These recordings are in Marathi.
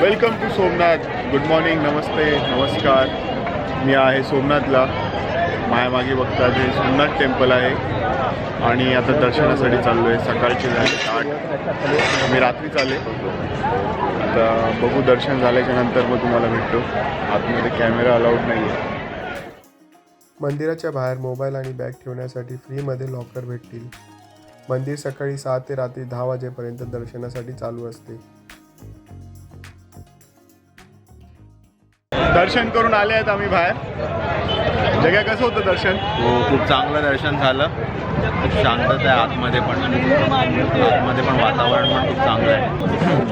Welcome to Somnath. Good morning नमस्ते नमस्कार. मी आहे सोमनाथला. मायामागे बघता जे सोमनाथ टेम्पल आहे. आणि आता दर्शनासाठी चाललो आहे सकाळचे झाले आठ. मी रात्री चाले आता बघू दर्शन झाल्याच्यानंतर मग तुम्हाला भेटतो. आतमध्ये कॅमेरा अलाउड नाही आहे मंदिराच्या बाहेर मोबाईल आणि बॅग ठेवण्यासाठी फ्रीमध्ये लॉकर भेटतील. मंदिर सकाळी सहा ते रात्री दहा वाजेपर्यंत दर्शनासाठी चालू असते. दर्शन करून आले आहेत आम्ही बाहेर. जग्या कसं होतं दर्शन? हो खूप चांगलं दर्शन झालं. खूप शांतता आहे आतमध्ये पण. आतमध्ये पण वातावरण पण खूप चांगलं आहे.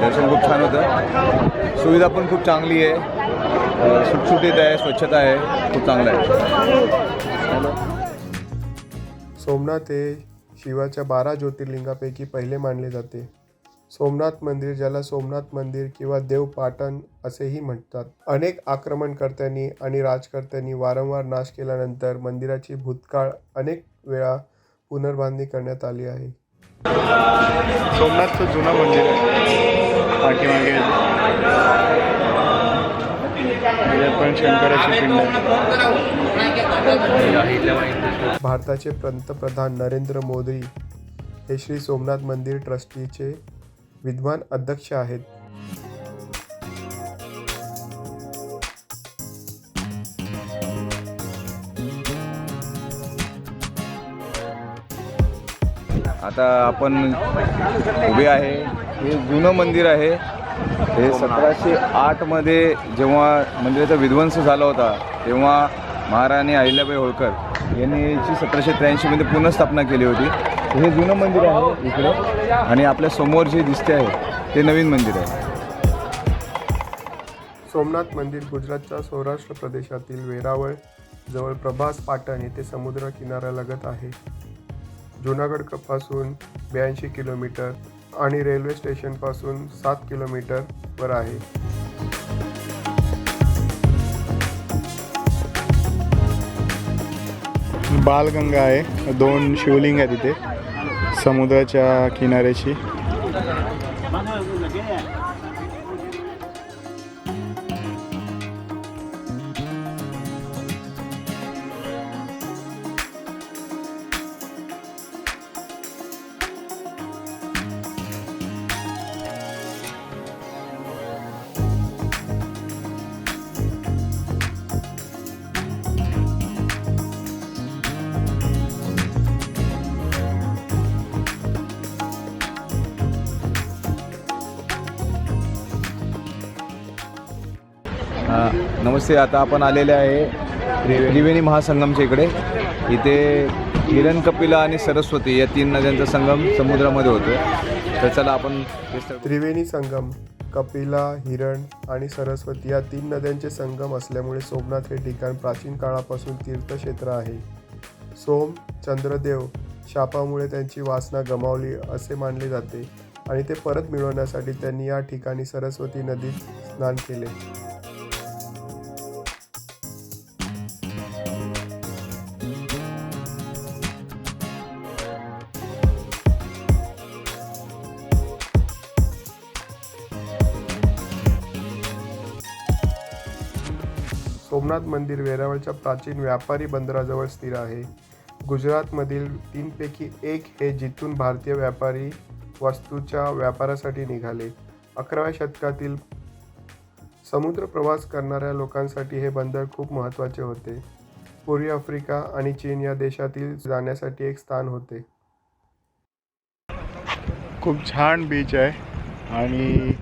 दर्शन खूप छान होतं. सुविधा पण खूप चांगली आहे. सुटसुटीत आहे स्वच्छता आहे. खूप चांगलं आहे. सोमनाथ हे शिवाच्या बारा ज्योतिर्लिंगापैकी पहिले मानले जाते. सोमनाथ मंदिर ज्याला सोमनाथ मंदिर किंवा देव पाटण असेही म्हणतात. अनेक आक्रमणकर्त्यांनी आणि राजकर्त्यांनी वारंवार नाश केल्यानंतर मंदिराची भूतकाळ अनेक वेळा पुनर्बांधणी करण्यात आली आहे. सोमनाथचं जुनं मंदिर आहे. पाठीमागे त्याच्यात पण शंकराची पिंड आहे. भारताचे पंतप्रधान नरेंद्र मोदी हे श्री सोमनाथ मंदिर ट्रस्टीचे विद्वान अध्यक्ष आहेत. आता आपण उभे आहे. हे जुनं मंदिर आहे. हे सतराशे आठमध्ये जेव्हा मंदिराचा विध्वंस झाला होता तेव्हा महाराणी अहिल्याबाई होळकर यांनी याची सतराशे त्र्याऐंशीमध्ये पुनर्स्थापना केली होती. हे जुनं मंदिर आहे इकडे. आणि आपल्यासमोर जे दिसते आहे ते नवीन मंदिर आहे. सोमनाथ मंदिर गुजरातच्या सौराष्ट्र प्रदेशातील वेरावळ जवळ प्रभास पाटण येथे समुद्र किनाऱ्यालगत आहे. जुनागडपासून ब्याऐंशी किलोमीटर आणि रेल्वे स्टेशनपासून सात किलोमीटरवर आहे. बालगंगा आहे. दोन शिवलिंग आहे तिथे. समुद्राच्या किनाऱ्याची हां नमस्ते आता आपण आलेले आहे त्रिवेणी महासंगमच्या इकडे. इथे हिरण कपिला आणि सरस्वती या तीन नद्यांचा संगम समुद्रामध्ये होतो तर चला आपण त्रिवेणी संगम कपिला हिरण आणि सरस्वती या तीन नद्यांचे संगम असल्यामुळे सोमनाथ हे ठिकाण प्राचीन काळापासून तीर्थक्षेत्र आहे. सोम चंद्रदेव शापामुळे त्यांची वासना गमावली असे मानले जाते आणि ते परत मिळवण्यासाठी त्यांनी या ठिकाणी सरस्वती नदीत स्नान केले. सोमनाथ मंदिर वेरावळच्या प्राचीन व्यापारी बंदराजवळ स्थिर आहे. गुजरातमधील तीनपैकी एक हे जिथून भारतीय व्यापारी वस्तूच्या व्यापारासाठी निघाले. अकराव्या शतकातील समुद्र प्रवास करणाऱ्या लोकांसाठी हे बंदर खूप महत्त्वाचे होते. पूर्वी आफ्रिका आणि चीन या देशातील जाण्यासाठी एक स्थान होते. खूप छान बीच आहे आणि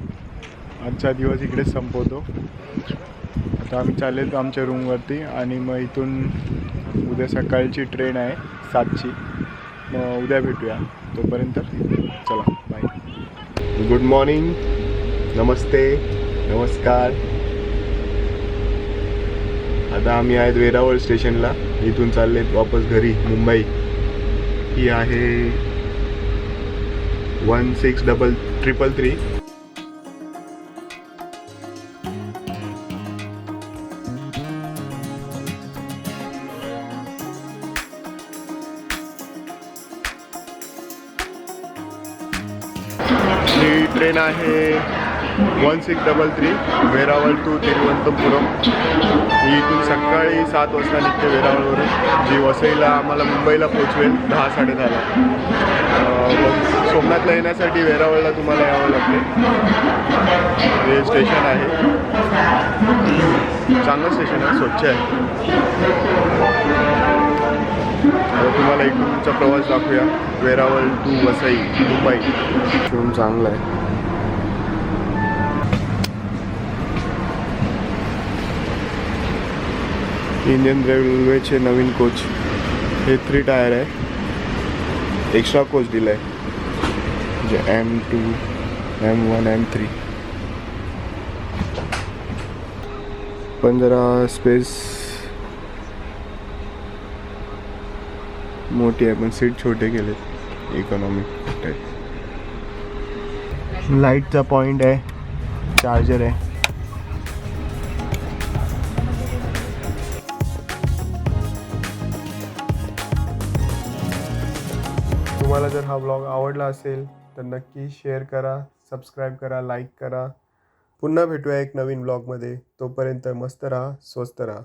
आजचा दिवस इकडे संपवतो. तर आम्ही चाललेलो आमच्या रूमवरती आणि मग इथून उद्या सकाळची ट्रेन आहे सातची. मग उद्या भेटूया तोपर्यंत. चला बाय गुड मॉर्निंग नमस्ते. नमस्कार. आता आम्ही आहेत वेरावळ स्टेशनला. इथून चालले वापस घरी मुंबई. ही आहे one six double triple three ही ट्रेन आहे. One six double three Veraval to Thiruvananthapuram. ही इथून सकाळी सात वाजता निघते वेरावळवरून. जी वसईला आम्हाला मुंबईला पोचवेल दहा साडेदहाला. मग सोमनाथला येण्यासाठी वेरावळला तुम्हाला यावं लागते. हे स्टेशन आहे. चांगलं स्टेशन आहे स्वच्छ आहे. तुम्हाला इकडूनचा प्रवास दाखवूया. वेरावल टू वसई मुंबई रूम चांगला आहे. इंडियन रेल्वेचे नवीन कोच हे थ्री टायर आहे. एक्स्ट्रा कोच दिला आहे जे M two M one M three पण जरा स्पेस मोठी आहे पण सीट छोटे केलेत. इकॉनॉमिक टाईप लाईटचा पॉईंट आहे. चार्जर आहे. तुम्हाला जर हा ब्लॉग आवडला असेल तर नक्की शेअर करा सबस्क्राईब करा लाईक करा. पुन्हा भेटूया एक नवीन ब्लॉगमध्ये तोपर्यंत मस्त राहा स्वस्त राहा.